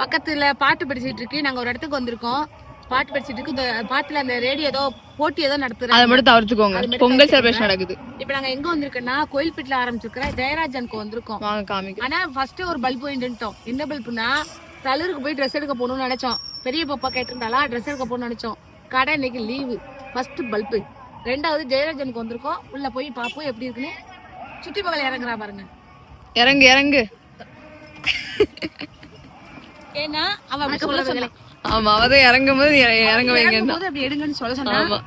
பக்கத்துல பாட்டு படிச்சிட்டு இருக்கு. நாங்க ஒரு இடத்துக்கு வந்திருக்கோம். பாட்டு படிச்சிட்டு இருக்கு. இந்த பாட்டுல அந்த ரேடியோ ஏதோ போட்டி ஏதோ அதை நடத்துறாங்க மட்டும் தவிர்த்துக்கோங்க. பொங்கல் செலிப்ரேஷன் நடக்குது. இப்ப நாங்க எங்க வந்திருக்கோம்னா கோயில்பேட்டில ஆரம்பிச்சிருக்கிற ஜெயராஜனுக்கு வந்திருக்கோம். வாங்க காமிக்க ஆனா ஃபர்ஸ்ட் ஒரு பல்பு வாங்கிட்டோம் என்ன பல்புனா தலூருக்கு போய் ட்ரெஸ் எடுக்க போகணும்னு நினைச்சோம். பெரிய பாப்பா கேட்டிருந்தாலா ட்ரெஸ் எடுக்க போகணும்னு நினைச்சோம். கடை இன்னைக்கு லீவு ஃபர்ஸ்ட் பல்பு ரெண்டாவது ஜெயராஜனுக்கு வந்திருக்கோம். உள்ள போய் பாப்போம் எப்படி இருக்குன்னு. சுத்தி பகல் இறங்குறா பாருங்க. இறங்கு இறங்கு. ஏன்னா அவன் அப்படி சொல்ல. சொன்னான் ஆமா அவதான் இறங்கும் போது இறங்க வைங்க அப்படி எடுங்கன்னு சொல்ல சொன்னா ஆமா.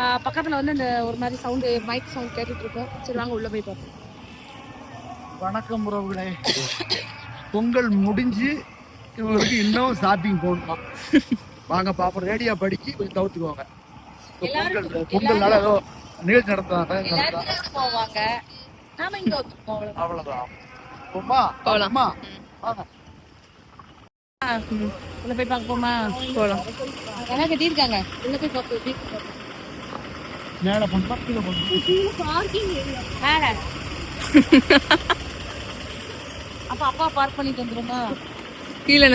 ஆஹ் பக்கத்துல வந்து அந்த ஒரு மாதிரி சவுண்ட் மைக் சவுண்ட் கேட்டுட்டு இருக்கோம். சரி வாங்க உள்ள போய் பார்ப்போம். வணக்கம் உறவுகளே. பொங்கல் முடிஞ்சு இவங்களுக்கு இன்னும் ஷாப்பிங் போகணும் வாங்க பாப்போம். ரேடியோ படிச்சு கொஞ்சம் தவிர்த்துக்கோங்க இப்ப பொங்கல் பொங்கல்னால ஏதோ நிகழ்ச்சி எல்லாரும் போவாங்க. நாம இங்க வந்துருக்கோம் அவ்வளவுதான். போமா போலாம். அம்மா வாங்க. உள்ள போய் பார்க்க போமா போலாம். என்ன கட்டியிருக்காங்க. உள்ள போய் பார்ப்போம். பார்ப்போம். மேல. அப்ப அப்பா பார்க் பண்ணிட்டு வந்துருமா? கீழே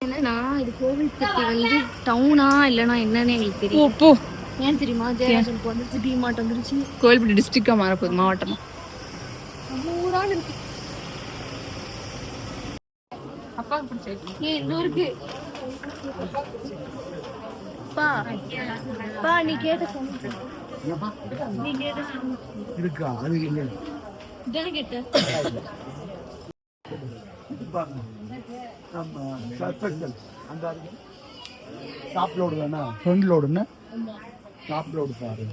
என்னன்னா இது கோவில்பட்டி வந்து டவுனா இல்லனா என்னன்னு எங்களுக்கு தெரியும் போ. ஏன் தெரியுமா? ஜெயராஜனுக்கு வந்துருச்சு டிமார்ட் வந்துருச்சு. கோயில்பட்டி டிஸ்ட்ரிக்டா மாறப்போகுது மாவட்டமா? ஊரான இருக்கு. அப்பா பிடிச்சிருக்கு இன்னும் இருக்கு பா. பா நீ கேட்ட நீ கேட்ட இருக்கா அது இல்லை. இதானே கேட்ட? நம்ம சர்ஃபெக்சல் அந்த டாப் லோடு வேணா ஃப்ரண்ட் லோடுன்னு டாப் லோடு பாரு.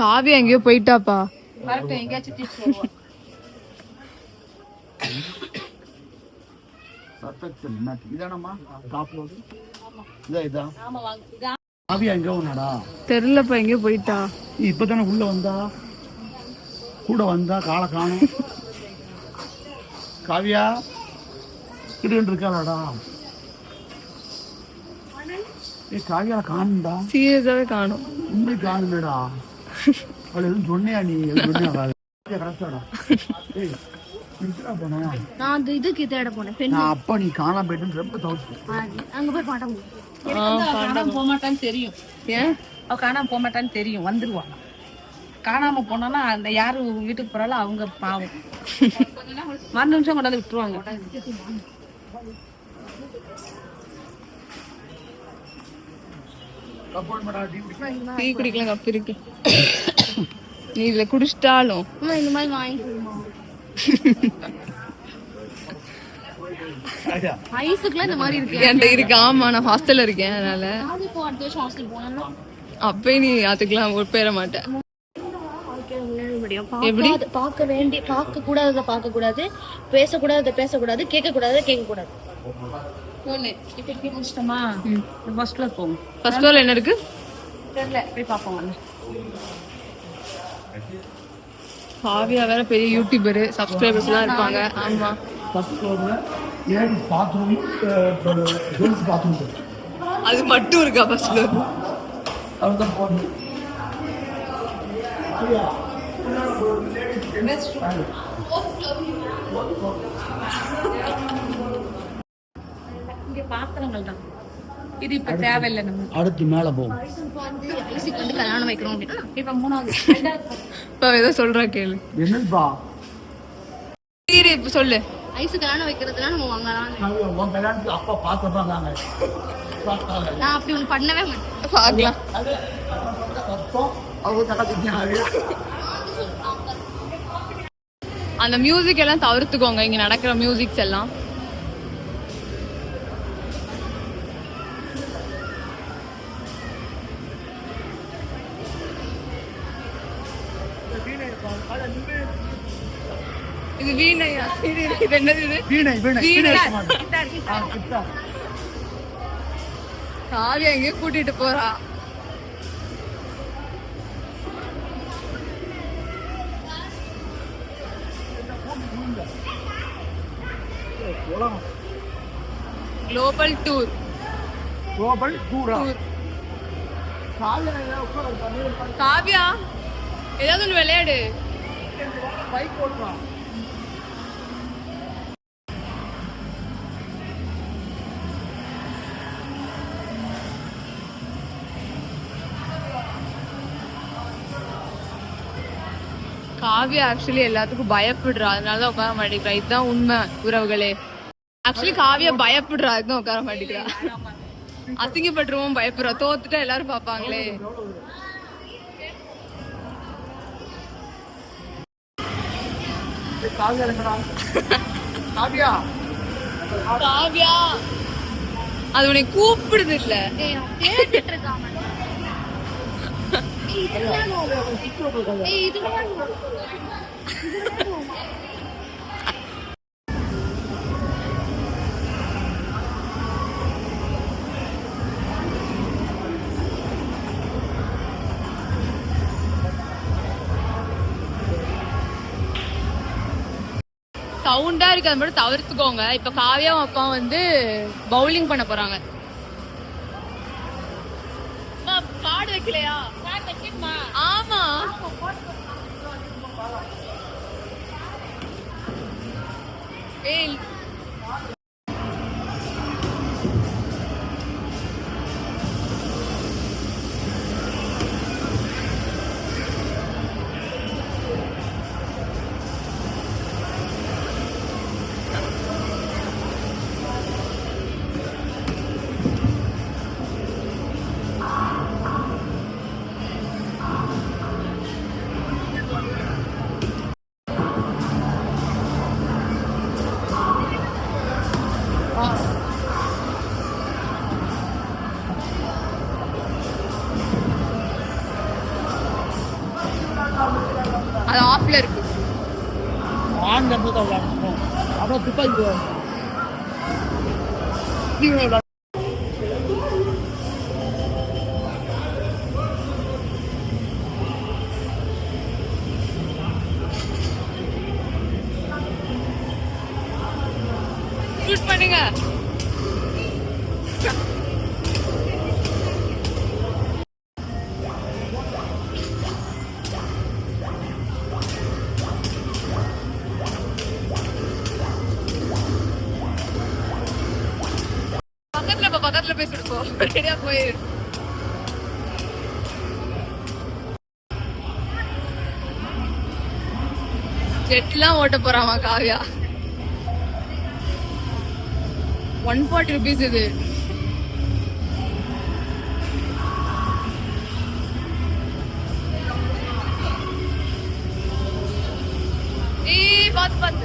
காவியா எங்கேயோ போயிட்டாப்பா. தெரியலப்பா எங்கேயோ போயிட்டா. இப்பதானே உள்ள வந்தா? கூட வந்தா காலை காணும். காவியா கிட்டு இருக்காளாடா? ஏ காவியா காணும்டா. சீரியஸாவே காணும். உண்மை காணுமேடா. எதுவும் சொன்னியா நீ? சொன்னியா? கரெக்டாடா நான் அந்த இதுக்கு தேட போனேன். பெண் நான் அப்பா நீ காணாம போயிட்டுன்னு ரொம்ப தவிர்த்து அங்க போய் பாட்ட காணாம போக மாட்டான்னு தெரியும். ஏன்? அவ காணாம போக மாட்டான்னு தெரியும். வந்துருவா. காணாம போனானா அந்த யாரு வீட்டுக்கு போறாலும் அவங்க பாவம். மறு நிமிஷம் கொண்டாந்து விட்டுருவாங்க. டீ குடிக்கலாம் கப்பு இருக்கு. நீ இதுல குடிச்சிட்டாலும். இந்த மாதிரி வாங்கிக்கணுமா ஐஸுக்குலாம் இந்த மாதிரி இருக்கு. என்கிட்ட இருக்கு. ஆமா நான் ஹாஸ்டல்ல இருக்கேன் அதனால. அப்பயே நீ அதுக்கெல்லாம் உட்பேற மாட்டேன் எப்படி? எப்படி? பார்க்க வேண்டிய பார்க்க கூடாததை பார்க்க கூடாது பேசக்கூடாததை பேசக்கூடாது கேட்க கூடாததை கேட்க கூடாது இப்ப இப்படி முடிச்சிட்டோமா? ஃபர்ஸ்ட் ஃப்ளோர் போகும் ஃபர்ஸ்ட் ஃப்ளோர்ல என்ன இருக்கு? தெரியல. போய் பார்ப்போம் வாங்க. காவியா வேற பெரிய யூடியூபர் சப்ஸ்கிரைபர்ஸ் எல்லாம் இருப்பாங்க. ஆமா. ஃபர்ஸ்ட் ஃப்ளோரில் லேடிஸ் பாத்ரூம் கேர்ள்ஸ் பாத்ரூம் அது மட்டும் இருக்கா ஃபர்ஸ்ட் ஃப்ளோர் அவர் தான் போகணும் இங்க பாத்திரங்கள் தான். இது இப்ப தேவையில்லை நம்ம. அடுத்து மேலே போகும். ஐசிக்கு வந்து கல்யாணம் வைக்கிறோம் அப்படின்னா இப்ப மூணாவது. ரெண்டாவது இப்போ ஏதோ சொல்றா கேளு. என்னப்பா? சரி இப்ப சொல்லு. ஐசு கல்யாணம் வைக்கிறதுனா நம்ம வாங்கலாம் உன் கல்யாணத்துக்கு அப்பா பார்த்துதான் நாங்க நான் அப்படி ஒண்ணு பண்ணவே மாட்டேன். பார்க்கலாம் அந்த மியூசிக் எல்லாம் தவிர்த்துக்கோங்க. இங்க நடக்கிற மியூசிக்ஸ் எல்லாம். இது வீணையா இது இது என்னது இது? வீணை வீணை வீணை. காவியா எங்கேயோ கூட்டிட்டு போறா. குளோபல் டூர் குளோபல் டூரா டூர் காவியா ஏதாவது ஒன்று விளையாடு. பைக் ஓட்டுறான். காவியா ஆக்சுவலி எல்லாத்துக்கும் பயப்படுறா. அதனால தான் உட்கார மாட்டேங்கிறா. இதுதான் உண்மை உறவுகளே. ஆக்சுவலி காவியா பயப்படுறா. அதுதான் உட்கார மாட்டேங்கிறா. அசிங்கப்பட்டுருவோம் பயப்படுறா. தோத்துட்டா எல்லாரும் பாப்பாங்களே காவியா. இருக்கடா காவியா. காவியா அது உன்னை கூப்பிடுது இல்ல. சவுண்டா இருக்கு அது மட்டும் தவிர்த்துக்கோங்க. இப்ப காவியாவும் அப்பா வந்து பவுலிங் பண்ண போறாங்க. பாடு வைக்கலையா? el Hero பக்கத்துல போ போய் ரெடியா போயிரு ஜெட்லாம் ஓட்ட போறாமா காவியா? ஒன் ஃபார்ட்டி ருபீஸ் இது. ஏய் பாத்து.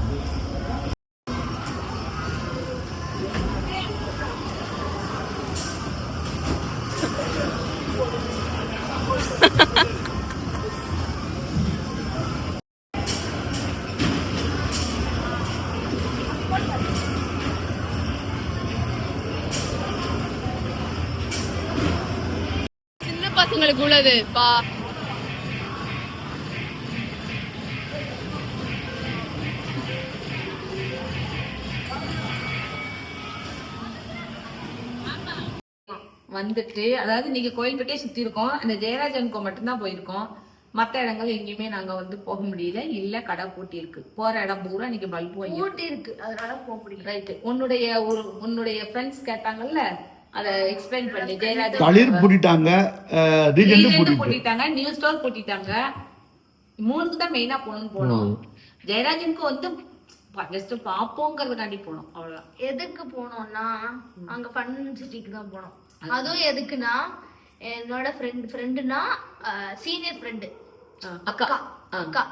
பசங்களுக்கு உள்ளது. பா. வந்துட்டு அதாவது நீங்க கோயில்பட்டியே சுத்தி இருக்கோம். அந்த ஜெயராஜன் கோ மட்டும்தான் போயிருக்கோம். மத்த இடங்கள் எங்கேயுமே நாங்க வந்து போக முடியல. இல்ல கடை பூட்டி இருக்கு. போற இடம் பூரா நீங்க பல்பு ஊட்டி இருக்கு. அதனால போக முடியல. ரைட் உன்னுடைய ஒரு உன்னுடைய ஃப்ரெண்ட்ஸ் கேட்டாங்கல்ல அத எக்ஸ்பிளைன் பண்ணி. ஜெயராஜன் தளிர் பூட்டிட்டாங்க. ரீஜெண்ட் பூட்டிட்டாங்க. நியூ ஸ்டோர் பூட்டிட்டாங்க. மூணுக்கு தான் மெயினா போகணும்னு போனோம். ஜெயராஜனுக்கு வந்து ஜஸ்ட் பாப்போங்கிறதுக்காண்டி போனோம். அவ்வளவுதான். எதுக்கு போனோம்னா அங்க ஃபன் சிட்டிக்கு தான் போனோம். அதுவும் எதுக்குன்னா என்னோட ஃப்ரெண்ட் ஃப்ரெண்டுனா சீனியர் ஃப்ரெண்டு அக்கா. அக்கா.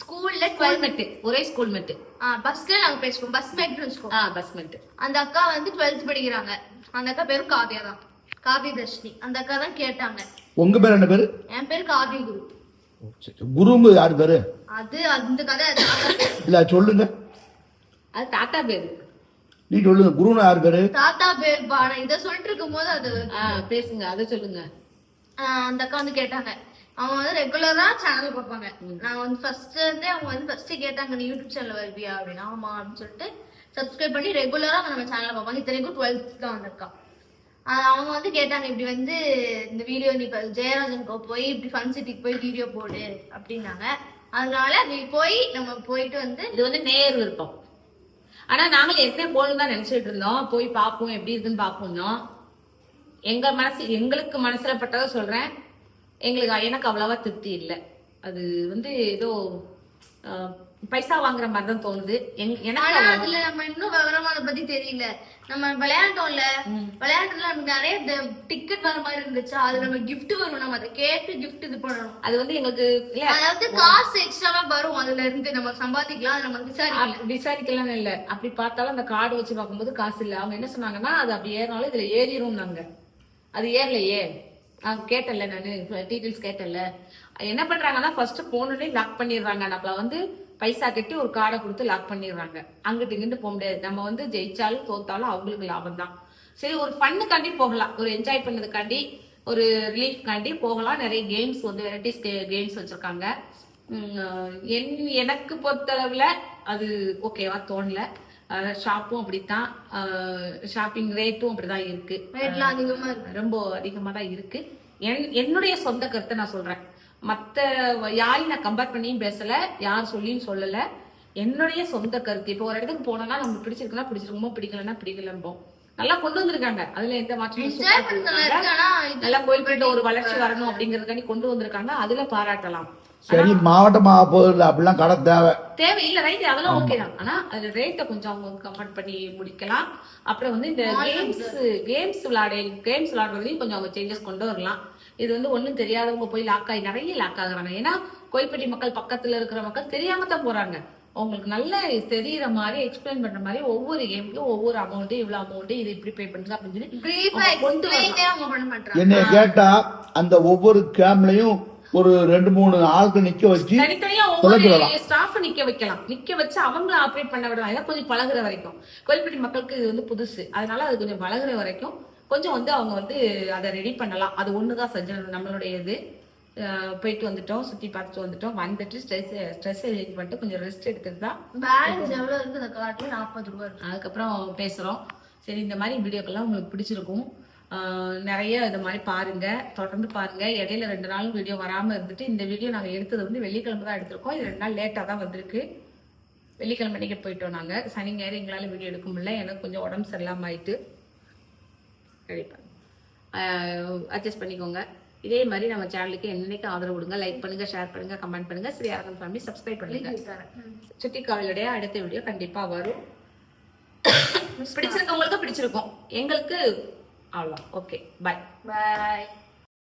ஸ்கூல்ல ஸ்கூல் டுவெல்த் மெட்டு ஒரே ஸ்கூல் மெட்டு பஸ்ல நாங்க பேசுவோம் பஸ் மேட்னு வச்சுக்கோ ஆ பஸ் மெட்டு அந்த அக்கா வந்து டுவெல்த் படிக்கிறாங்க. அந்த அக்கா பேரும் காவியா தான். காவிய தர்ஷினி அந்த அக்கா தான் கேட்டாங்க. உங்க பேர் என்ன பேரு? என் பேர் காவிய குரு குருங்க யார் பேரு? அது அந்த கதை அது தாத்தா பேரு. இல்ல சொல்லுங்க. அது தாத்தா பேரு. நீ சொல்லுங்க குருன்னு யார் பேரு? தாத்தா பேர் பா நான் இதை சொல்லிட்டு இருக்கும் போது அது ஆ பேசுங்க அதை சொல்லுங்க. ஆஹ் அந்த அக்கா வந்து கேட்டாங்க. அவங்க வந்து ரெகுலரா சேனல் பார்ப்பாங்க. நான் வந்து ஃபர்ஸ்ட் வந்து அவங்க வந்து ஃபர்ஸ்ட் கேட்டாங்க நீ யூடியூப் சேனல் வருவியா? அப்படின்னு. ஆமா அப்படின்னு சொல்லிட்டு சப்ஸ்கிரைப் பண்ணி ரெகுலரா நம்ம சேனல் பார்ப்பாங்க இத்தனைக்கும் டுவெல்த் தான் வந்திருக்கா. அவங்க வந்து கேட்டாங்க இப்படி வந்து இந்த வீடியோ நீ ஜெயராஜனுக்கு போய் இப்படி ஃபன் சிட்டிக்கு போய் வீடியோ போடு அப்படின்னாங்க. அதனால நீ போய் நம்ம போயிட்டு வந்து இது வந்து நேர் விருப்பம். ஆனா நாங்கள் ஏற்கனவே போகணும் தான் நினைச்சிட்டு இருந்தோம். போய் பார்ப்போம் எப்படி இருக்குன்னு பார்ப்போம்னோ எங்க மனசு எங்களுக்கு மனசுல பட்டதை சொல்றேன். எங்களுக்கு எனக்கு அவ்வளவா திருப்தி இல்லை. அது வந்து ஏதோ பைசா வாங்குற மாதிரி தான் தோணுது எனக்கு அதுல நம்ம இன்னும் விவரமா அதை பத்தி தெரியல. நம்ம விளையாண்டோம்ல விளையாட்டுல நமக்கு நிறைய டிக்கெட் வர மாதிரி இருந்துச்சு? அது நம்ம gift வரும் நம்ம அதை கேட்டு gift இது பண்ணணும். அது வந்து எங்களுக்கு அதாவது காசு எக்ஸ்ட்ராவா வரும். அதுல இருந்து நம்ம சம்பாதிக்கலாம். அதை நம்ம விசாரிக்கலாம். விசாரிக்கலாம் இல்ல. அப்படி பார்த்தாலும் அந்த கார்டு வச்சு பார்க்கும்போது காசு இல்ல. அவங்க என்ன சொன்னாங்கன்னா அது அப்படி ஏறினாலும் இதுல ஏறிடும் நாங்க அது ஏறலையே. கேட்டல நானு. டீட்டெயில்ஸ் கேட்டல என்ன பண்றாங்கன்னா ஃபர்ஸ்ட் போனோடனே லாக் பண்ணிடுறாங்க. நம்மள வந்து பைசா கட்டி ஒரு கார்டை கொடுத்து லாக் பண்ணிடுறாங்க. அங்கிட்டு இங்கிட்டு போக முடியாது. நம்ம வந்து ஜெயிச்சாலும் தோத்தாலும் அவங்களுக்கு லாபம் தான். சரி ஒரு ஃபன்னுக்காண்டி போகலாம். ஒரு என்ஜாய் பண்ணதுக்காண்டி ஒரு ரிலீஃப்காண்டி போகலாம். நிறைய கேம்ஸ் வந்து வெரைட்டிஸ் கேம்ஸ் வச்சிருக்காங்க. என் எனக்கு பொறுத்தளவுல அது ஓகேவா தோணல. ஷாப்பும் அப்படித்தான் ஷாப்பிங் ரேட்டும் அப்படிதான் இருக்கு. ரேட்லாம் அதிகமா ரொம்ப அதிகமா தான் இருக்கு. என் என்னுடைய சொந்த கருத்தை நான் சொல்றேன். மத்த யாரையும் நான் கம்பேர் பண்ணியும் பேசல யார் சொல்லியும் சொல்லல. என்னுடைய சொந்த கருத்து. இப்போ ஒரு இடத்துக்கு போனோம்னா நமக்கு பிடிச்சிருக்குன்னா பிடிச்சிருக்குமோ பிடிக்கலன்னா பிடிக்கலம்போம் நல்லா கொண்டு வந்திருக்காங்க. அதுல எந்த மாற்றமும் நல்லா நல்லா கோயில்பேட்டை ஒரு வளர்ச்சி வரணும் அப்படிங்கறதுக்காண்டி கொண்டு வந்திருக்காங்க. அதுல பாராட்டலாம். சரி மாவட்டமா போகுது அப்படிலாம் கடை தேவை. தேவையில்லை ரைட் அதெல்லாம் ஓகே தான். ஆனா அது ரேட்டை கொஞ்சம் அவங்க கம்ஃபர்ட் பண்ணி முடிக்கலாம். அப்புறம் வந்து இந்த கேம்ஸ் கேம்ஸ் விளையாட கேம்ஸ் விளையாடுறதுலையும் கொஞ்சம் அவங்க சேஞ்சஸ் கொண்டு வரலாம். இது வந்து ஒண்ணும் தெரியாதவங்க போய் லாக் ஆகி நிறைய லாக் ஆகுறாங்க. ஏன்னா கோயில்பட்டி மக்கள் பக்கத்துல இருக்கிற மக்கள் தெரியாம தான் போறாங்க. உங்களுக்கு நல்ல தெரியற மாதிரி எக்ஸ்பிளைன் பண்ற மாதிரி ஒவ்வொரு கேமுக்கும் ஒவ்வொரு அமௌண்ட் இவ்வளவு அமௌண்ட் இது இப்படி பே பண்ணுங்க அப்படின்னு சொல்லி என்னைய கேட்டா அந்த ஒவ்வொரு கேம்லயும் ஒரு ரெண்டு மூணு ஆளுக்கு நிக்க வச்சு தனித்தனியா ஒவ்வொரு ஸ்டாஃப் நிக்க வைக்கலாம். நிக்க வச்சு அவங்கள ஆப்ரேட் பண்ண விடலாம். இதை கொஞ்சம் பழகுற வரைக்கும். கோயில்பட்டி மக்களுக்கு இது வந்து புதுசு. அதனால அது கொஞ்சம் பழகுற வரைக்கும் கொஞ்சம் வந்து அவங்க வந்து அதை ரெடி பண்ணலாம். அது ஒண்ணுதான் செஞ்சது நம்மளுடைய இது போயிட்டு வந்துட்டோம் சுத்தி பார்த்துட்டு வந்துட்டோம். வந்துட்டு ஸ்ட்ரெஸ் ஸ்ட்ரெஸ் ரிலீவ் பண்ணிட்டு கொஞ்சம் ரெஸ்ட் எடுத்துட்டு தான் பேலன்ஸ் எவ்வளவு இருக்கு அந்த கார்டுல நாற்பது ரூபா இருக்கு. அதுக்கப்புறம் பேசுறோம். சரி இந்த மாதிரி வீடியோக்கெல்லாம் உங்களுக்கு பிடிச்சிருக்கும். நிறைய இது மாதிரி பாருங்க. தொடர்ந்து பாருங்க. இடையில ரெண்டு நாளும் வீடியோ வராம இருந்துட்டு இந்த வீடியோ நாங்க எடுத்தது வந்து வெள்ளிக்கிழமை தான் எடுத்திருக்கோம். இது ரெண்டு நாள் லேட்டா தான் வந்திருக்கு. வெள்ளிக்கிழமை அன்னைக்கு போயிட்டோம் நாங்க. சனி ஞாயிறு எங்களால வீடியோ எடுக்க முடியல. எனக்கு கொஞ்சம் உடம்பு சரியில்லாம ஆயிட்டு. கண்டிப்பா. அட்ஜஸ்ட் பண்ணிக்கோங்க. இதே மாதிரி நம்ம சேனலுக்கு என்னைக்கு ஆதரவு கொடுங்க லைக் பண்ணுங்க ஷேர் பண்ணுங்க கமெண்ட் பண்ணுங்க. ஸ்ரீ அரகன் ஃபேமிலி சப்ஸ்கிரைப் பண்ணுங்க. சுட்டி காவலுடைய அடுத்த வீடியோ கண்டிப்பா வரும். பிடிச்சிருக்கவங்களுக்கு பிடிச்சிருக்கும். எங்களுக்கு அவ்வளோ ஓகே பாய் பாய்